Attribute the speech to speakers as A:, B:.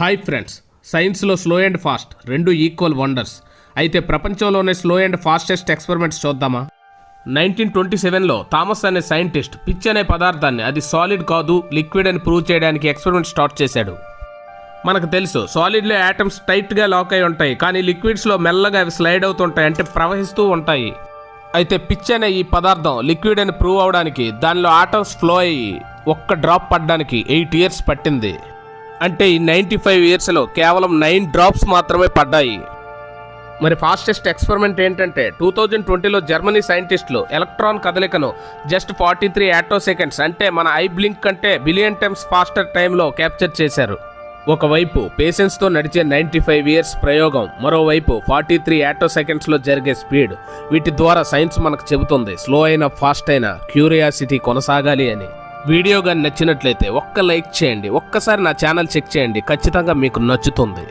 A: Hi friends సైన్స్లో slow and fast రెండు equal wonders అయితే ప్రపంచంలోనే స్లో అండ్ ఫాస్టెస్ట్ ఎక్స్పెరిమెంట్స్ చూద్దామా? నైన్టీన్ ట్వంటీ సెవెన్లో థామస్ అనే సైంటిస్ట్ పిచ్ అనే పదార్థాన్ని అది సాలిడ్ కాదు లిక్విడ్ అని ప్రూవ్ చేయడానికి ఎక్స్పెరిమెంట్ స్టార్ట్ చేశాడు. మనకు తెలుసు సాలిడ్లో యాటమ్స్ టైట్గా లాక్ అయి ఉంటాయి కానీ లిక్విడ్స్లో మెల్లగా అవి స్లైడ్ అవుతుంటాయి అంటే ప్రవహిస్తూ ఉంటాయి. అయితే పిచ్ అనే ఈ పదార్థం లిక్విడ్ అని ప్రూవ్ అవడానికి దానిలో ఆటమ్స్ ఫ్లో అయ్యి ఒక్క డ్రాప్ పడడానికి ఎయిట్ ఇయర్స్ పట్టింది. అంటే ఈ నైంటీ ఫైవ్ ఇయర్స్లో కేవలం నైన్ డ్రాప్స్ మాత్రమే పడ్డాయి. మరి ఫాస్టెస్ట్ ఎక్స్పెరిమెంట్ ఏంటంటే టూ థౌజండ్ ట్వంటీలో జర్మనీ సైంటిస్టులు ఎలక్ట్రాన్ కదలికను just forty three atto seconds అంటే మన ఐ బ్లింక్ కంటే బిలియన్ టైమ్స్ ఫాస్టర్ టైంలో క్యాప్చర్ చేశారు. ఒకవైపు పేషెన్స్తో నడిచే నైంటీ ఫైవ్ ఇయర్స్ ప్రయోగం మరోవైపు ఫార్టీ త్రీ యాటో సెకండ్స్లో జరిగే స్పీడ్ వీటి ద్వారా సైన్స్ మనకు చెబుతుంది స్లో అయినా ఫాస్ట్ అయినా క్యూరియాసిటీ కొనసాగాలి అని. వీడియో కానీ నచ్చినట్లయితే ఒక్క లైక్ చేయండి. ఒక్కసారి నా ఛానల్ చెక్ చేయండి. ఖచ్చితంగా మీకు నచ్చుతుంది.